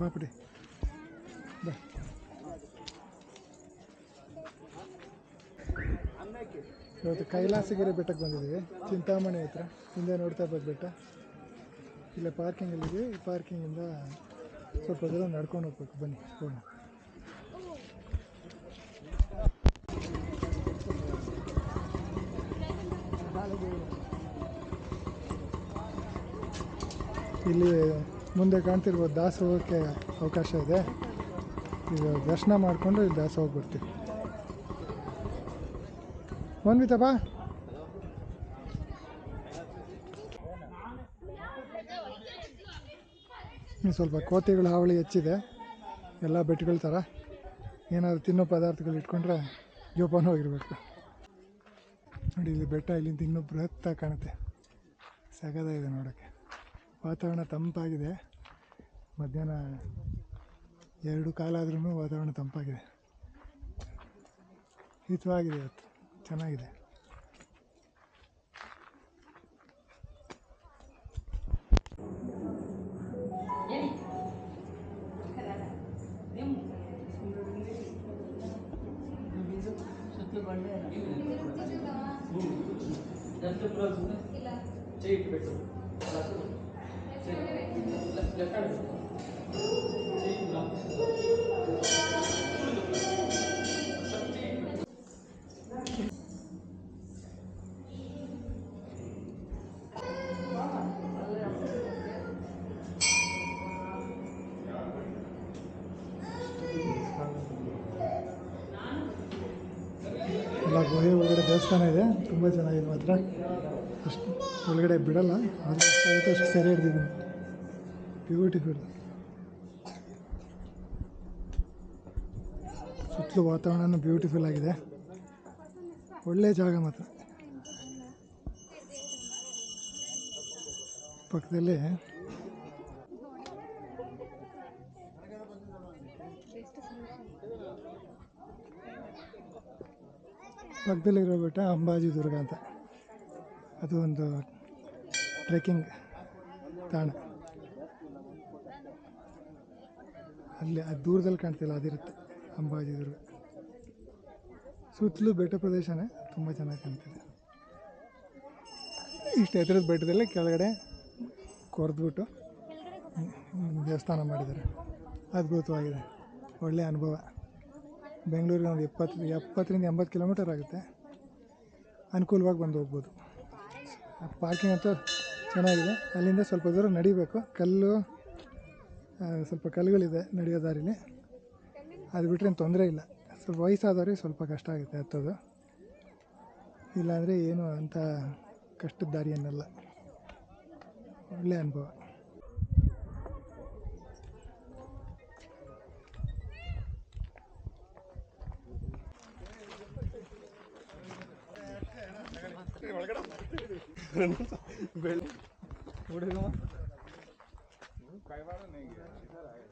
ಬಾ ಬಿಡಿ ಬಾ ಇವತ್ತು ಕೈಲಾಸಗಿರಿ ಬೆಟ್ಟಕ್ಕೆ ಬಂದಿದ್ದೀವಿ. ಚಿಂತಾಮಣಿ ಹತ್ರ. ಹಿಂದೆ ನೋಡ್ತಾ ಇರ್ಬೋದು ಬೆಟ್ಟ. ಇಲ್ಲೇ ಪಾರ್ಕಿಂಗಲ್ಲಿದೆ ಈ ಪಾರ್ಕಿಂಗಿಂದ ಸ್ವಲ್ಪ ದೂರ ನಡ್ಕೊಂಡು ಹೋಗ್ಬೇಕು. ಬನ್ನಿ, ಹೋಗೋಣ. ಇಲ್ಲಿ ಮುಂದೆ ಕಾಣ್ತಿರ್ಬೋದು ದಾಸೋಹಕ್ಕೆ ಅವಕಾಶ ಇದೆ. ಈಗ ದರ್ಶನ ಮಾಡಿಕೊಂಡು ಇಲ್ಲಿ ದಾಸೋಹ ಬರ್ತೀವಿ ಮನ್ವಿತಾ ಬಾ. ಇನ್ನು ಸ್ವಲ್ಪ ಕೋತಿಗಳ ಹಾವಳಿ ಹೆಚ್ಚಿದೆ. ಎಲ್ಲ ಬೆಟ್ಟಗಳ ಥರ. ಏನಾದರೂ ತಿನ್ನೋ ಪದಾರ್ಥಗಳು ಇಟ್ಕೊಂಡ್ರೆ ಜೋಪಾನವಾಗಿರ್ಬೇಕು ನೋಡಿ, ಇಲ್ಲಿ ಬೆಟ್ಟ ಇಲ್ಲಿಂದ ಇನ್ನೂ ಬೃಹತ್ತಾಗಿ ಕಾಣುತ್ತೆ. ಸಗದಾಗಿದೆ ನೋಡೋಕ್ಕೆ. ವಾತಾವರಣ ತಂಪಾಗಿದೆ. ಮಧ್ಯಾಹ್ನ ಎರಡು ಕಾಲಾದ್ರೂ ವಾತಾವರಣ ತಂಪಾಗಿದೆ. ಹಿತವಾಗಿದೆ ಇವತ್ತು. ಚೆನ್ನಾಗಿದೆ. ಎಲ್ಲ ಗುಹೆ ಒಳಗಡೆ ದೇವಸ್ಥಾನ ಇದೆ. ತುಂಬ ಚೆನ್ನಾಗಿದೆ ಮಾತ್ರ. ಅಷ್ಟು ಒಳಗಡೆ ಬಿಡಲ್ಲ. ಅಷ್ಟು ಸರಿ ಹಿಡ್ದಿದ್ದೀನಿ. ಬ್ಯೂಟಿಫುಲ್ ಸುತ್ತಲೂ ವಾತಾವರಣ ಬ್ಯೂಟಿಫುಲ್ ಆಗಿದೆ. ಒಳ್ಳೆಯ ಜಾಗ ಮಾತ್ರ. ಪಕ್ಕದಲ್ಲಿ ಪಕ್ಕದಲ್ಲಿರೋ ಬೆಟ್ಟ ಅಂಬಾಜಿ ದುರ್ಗ ಅಂತ. ಅದು ಒಂದು ಟ್ರೆಕ್ಕಿಂಗ್ ತಾಣ. ಅಲ್ಲಿ ಅದು ದೂರದಲ್ಲಿ ಕಾಣ್ತಿಲ್ಲ, ಅದಿರುತ್ತೆ ಅಂಬಾಜಿ ದುರ್ಗ. ಸುತ್ತಲೂ ಬೆಟ್ಟ ಪ್ರದೇಶನೇ, ತುಂಬ ಚೆನ್ನಾಗಿ ಕಾಣ್ತಿದೆ. ಇಷ್ಟು ಎತ್ತರದ ಬೆಟ್ಟದಲ್ಲಿ ಕೆಳಗಡೆ ಕೊರೆದ್ಬಿಟ್ಟು ದೇವಸ್ಥಾನ ಮಾಡಿದ್ದಾರೆ. ಅದ್ಭುತವಾಗಿದೆ ಒಳ್ಳೆಯ ಅನುಭವ. ಬೆಂಗಳೂರಿಗೆ ಒಂದು ಎಪ್ಪತ್ತು ಎಪ್ಪತ್ತರಿಂದ ಎಂಬತ್ತು ಕಿಲೋಮೀಟರ್ ಆಗುತ್ತೆ. ಅನುಕೂಲವಾಗಿ ಬಂದು ಹೋಗ್ಬೋದು. ಪಾರ್ಕಿಂಗ್ ಅಂತೂ ಚೆನ್ನಾಗಿದೆ, ಅಲ್ಲಿಂದ ಸ್ವಲ್ಪ ದೂರ ನಡಿಬೇಕು. ಕಲ್ಲು ಸ್ವಲ್ಪ ಕಲ್ಲುಗಳಿದೆ ನಡೆಯೋ ದಾರಿಲಿ ಅದು ಬಿಟ್ಟರೆ ಏನು ತೊಂದರೆ ಇಲ್ಲ. ಸ್ವಲ್ಪ ವಯಸ್ಸಾದವ್ರಿಗೆ ಸ್ವಲ್ಪ ಕಷ್ಟ ಆಗುತ್ತೆ ಹತ್ತೋದು. ಇಲ್ಲಾಂದರೆ ಏನು ಅಂಥ ಕಷ್ಟದ ದಾರಿ ಏನಲ್ಲ ಒಳ್ಳೆಯ ಅನುಭವ कई बार नहीं गया इधर आए